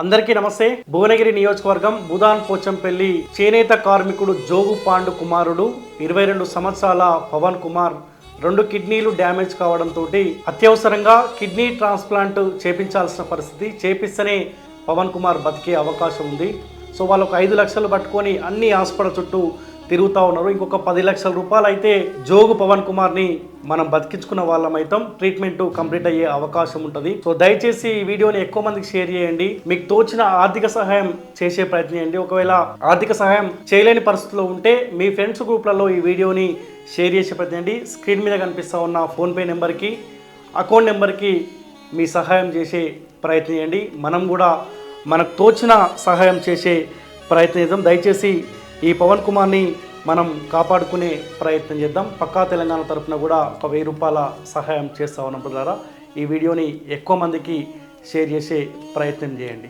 అందరికీ నమస్తే. భువనగిరి నియోజకవర్గం బుధాన్ పోచంపల్లి చేనేత కార్మికుడు జోగు పాండు కుమారుడు ఇరవై రెండు సంవత్సరాల పవన్ కుమార్ రెండు కిడ్నీలు డ్యామేజ్ కావడంతో అత్యవసరంగా కిడ్నీ ట్రాన్స్ప్లాంట్ చేపించాల్సిన పరిస్థితి చేపిస్తేనే పవన్ కుమార్ బతికే అవకాశం ఉంది. సో వాళ్ళు ఒక ఐదు లక్షలు పట్టుకొని అన్ని హాస్పిటల్ చుట్టూ తిరుగుతూ ఉన్నారు. ఇంకొక పది లక్షల రూపాయలు అయితే జోగు పవన్ కుమార్ని మనం బతికించుకున్న వాళ్ళం అయితే ట్రీట్మెంట్ కంప్లీట్ అయ్యే అవకాశం ఉంటుంది. సో దయచేసి ఈ వీడియోని ఎక్కువ మందికి షేర్ చేయండి. మీకు తోచిన ఆర్థిక సహాయం చేసే ప్రయత్నం చేయండి. ఒకవేళ ఆర్థిక సహాయం చేయలేని పరిస్థితిలో ఉంటే మీ ఫ్రెండ్స్ గ్రూప్లలో ఈ వీడియోని షేర్ చేసే ప్రయత్నం చేయండి. స్క్రీన్ మీద కనిపిస్తూ ఉన్న ఫోన్పే నెంబర్కి అకౌంట్ నెంబర్కి మీ సహాయం చేసే ప్రయత్నం చేయండి. మనం కూడా మనకు తోచిన సహాయం చేసే ప్రయత్నం చేద్దాం. దయచేసి ఈ పవన్ కుమార్ని మనం కాపాడుకునే ప్రయత్నం చేద్దాం. పక్కా తెలంగాణ తరఫున కూడా ఒక వెయ్యి రూపాయల సహాయం చేస్తా ఉన్నప్పుడు ఈ వీడియోని ఎక్కువ మందికి షేర్ చేసే ప్రయత్నం చేయండి.